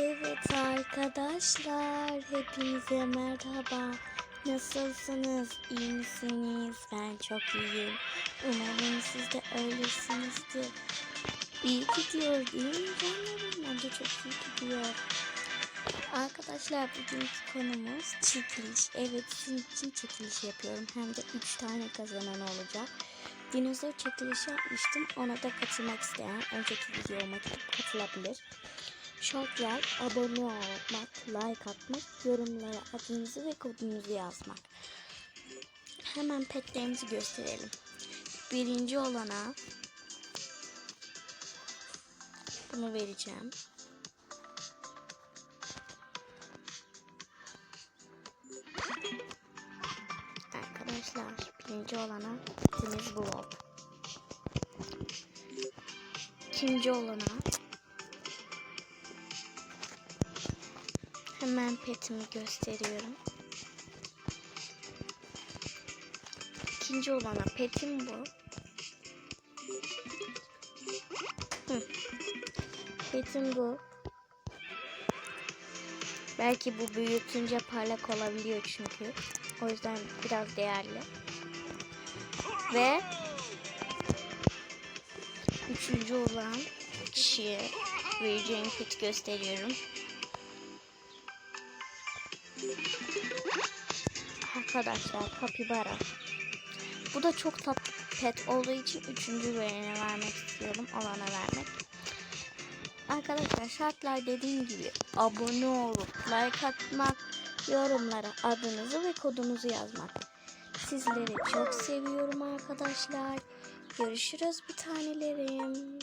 Evet arkadaşlar, hepinize merhaba. Nasılsınız? İyi misiniz? Ben çok iyiyim. Umarım siz de öylesinizdir. İyi gidiyor değil mi canlarım? Bence çok iyi gidiyor. Arkadaşlar bugünkü konumuz çekiliş. Evet sizin için çekiliş yapıyorum. Hem de 3 tane kazanan olacak. Dinozor çekilişi yapmıştım. Ona da katılmak isteyen önceki videoma katılabilir. Şartlar abone olmak, like atmak, yorumlara adınızı ve kodunuzu yazmak. Hemen petlerimizi gösterelim. Birinci olana bunu vereceğim. Arkadaşlar birinci olana petimiz bu oldu. İkinci olana Hemen petimi gösteriyorum. İkinci olana petim bu. Petim bu. Belki bu büyütünce parlak olabiliyor çünkü. O yüzden biraz değerli. Ve üçüncü olan kişiye vereceğim pet gösteriyorum. Arkadaşlar kapibara. Bu da çok tatlı pet olduğu için üçüncü verene vermek istiyorum. Alana vermek. Arkadaşlar şartlar dediğim gibi abone olup like atmak, yorumlara adınızı ve kodunuzu yazmak. Sizleri çok seviyorum arkadaşlar. Görüşürüz bir tanelerim.